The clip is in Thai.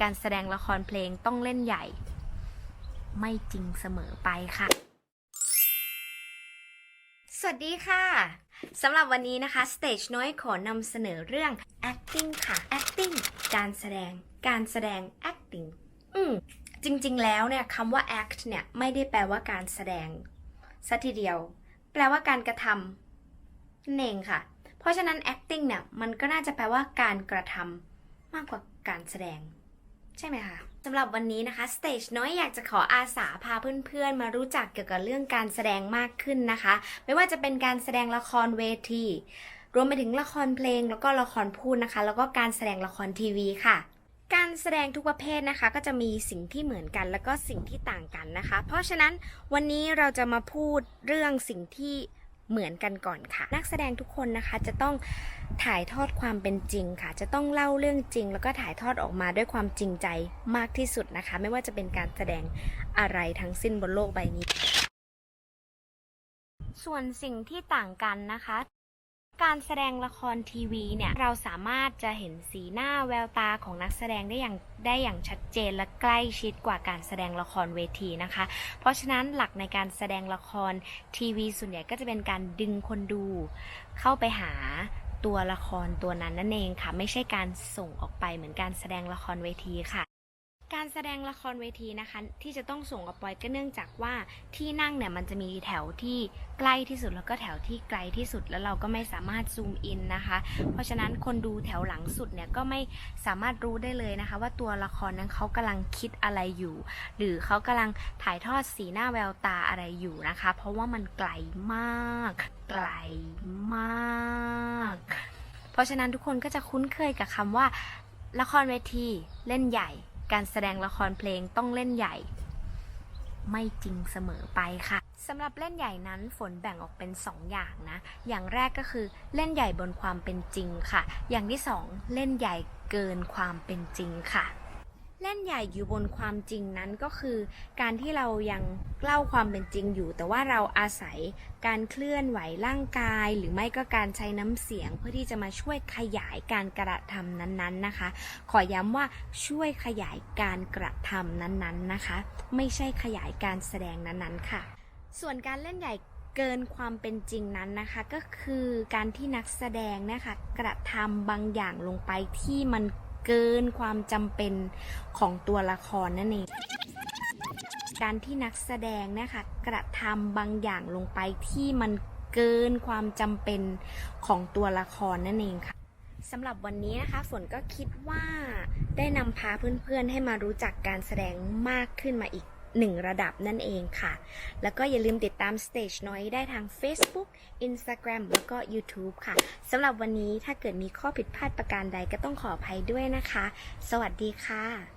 การแสดงละครเพลงต้องเล่นใหญ่ ไม่จริงเสมอไปค่ะ สวัสดีค่ะสำหรับวันนี้นะคะ Stage Noise ขอนำเสนอเรื่อง acting ค่ะ acting การแสดง การแสดง acting อืมจริงๆ แล้วเนี่ยคำว่า act เนี่ยไม่ได้แปลว่าการแสดงซะทีเดียว แปลว่าการกระทำนั่นเองค่ะ เพราะฉะนั้น acting เนี่ยมันก็น่าจะแปลว่าการกระทำมากกว่าการแสดง ใช่ไหมคะสำหรับวันนี้นะคะ Stage น้อยอยากจะขออาสาพาเพื่อนๆ มารู้จักเกี่ยวกับเรื่องการแสดงมากขึ้นนะคะ ไม่ว่าจะเป็นการแสดงละครเวที รวมไปถึงละครเพลงแล้วก็ละครพูดนะคะ แล้วก็การแสดงละครทีวีค่ะการแสดงทุกประเภทนะคะ ก็จะมีสิ่งที่เหมือนกันแล้วก็สิ่งที่ต่างกันนะคะ เพราะฉะนั้นวันนี้เราจะมาพูดเรื่องสิ่งที่ เหมือนกันก่อนค่ะ นักแสดงทุกคนนะคะจะต้องถ่ายทอดความเป็นจริงค่ะ จะต้องเล่าเรื่องจริง แล้วก็ถ่ายทอดออกมาด้วยความจริงใจมากที่สุดนะคะ ไม่ว่าจะเป็นการแสดงอะไรทั้งสิ้นบนโลกใบนี้ ส่วนสิ่งที่ต่างกันนะคะ การแสดงละครทีวีเนี่ยเราสามารถจะเห็นสีหน้าแววตาของนักแสดงได้อย่างได้อย่างชัดเจนและใกล้ชิดกว่าการแสดงละครเวทีนะคะ เพราะฉะนั้นหลักในการแสดงละครทีวีส่วนใหญ่ก็จะเป็นการดึงคนดู เข้าไปหาตัวละครตัวนั้นนั่นเองค่ะ ไม่ใช่การส่งออกไปเหมือนการแสดงละครเวทีค่ะ การแสดงละครเวทีนะคะ ที่จะต้องส่งออกไปก็เนื่องจากว่าที่นั่งเนี่ยมันจะมีแถวที่ใกล้ที่สุดแล้วก็แถวที่ไกลที่สุดแล้วเราก็ไม่สามารถซูมอินนะคะ เพราะฉะนั้นคนดูแถวหลังสุดเนี่ยก็ไม่สามารถรู้ได้เลยนะคะ ว่าตัวละครนั้นเขากำลังคิดอะไรอยู่ หรือเขากำลังถ่ายทอดสีหน้าแววตาอะไรอยู่นะคะ เพราะว่ามันไกลมาก ไกลมาก เพราะฉะนั้นทุกคนก็จะคุ้นเคยกับคำว่าละครเวทีเล่นใหญ่ การแสดงละครเพลงต้องเล่นใหญ่ ไม่จริงเสมอไปค่ะสำหรับเล่นใหญ่นั้นฝนแบ่งออกเป็น 2 อย่างนะ อย่างแรกก็คือเล่นใหญ่บนความเป็นจริงค่ะ อย่างที่ 2 เล่นใหญ่เกินความเป็นจริงค่ะ เล่นใหญ่อยู่บนความจริงนั้นก็คือ การที่เรายังเล่าความเป็นจริงอยู่ แต่ว่าเราอาศัยการเคลื่อนไหวร่างกาย หรือไม่ก็การใช้น้ำเสียงเพื่อที่จะมาช่วยขยายการกระทำนั้นๆนะคะ ขอย้ำว่าช่วยขยายการกระทำนั้นๆนะคะ ไม่ใช่ขยายการแสดงนั้นๆค่ะ ส่วนการเล่นใหญ่เกินความเป็นจริงนั้นนะคะก็คือการที่นักแสดงนะคะกระทำบางอย่างลงไปที่มัน เกินความจำเป็นของตัวละครนั่นเองการที่นักแสดงนะคะกระทำบางอย่างลงไปที่มันเกินความจำเป็นของตัวละครนั่นเองค่ะสำหรับวันนี้นะคะฝนก็คิดว่าได้นำพาเพื่อนๆให้มารู้จักการแสดงมากขึ้นมาอีก หนึ่งระดับนั่นเองค่ะ แล้วก็อย่าลืมติดตาม Stage Noise ได้ทาง Facebook Instagram แล้วก็ YouTube ค่ะสำหรับวันนี้ถ้าเกิดมีข้อผิดพลาดประการใดก็ต้องขออภัยด้วยนะคะ สวัสดีค่ะ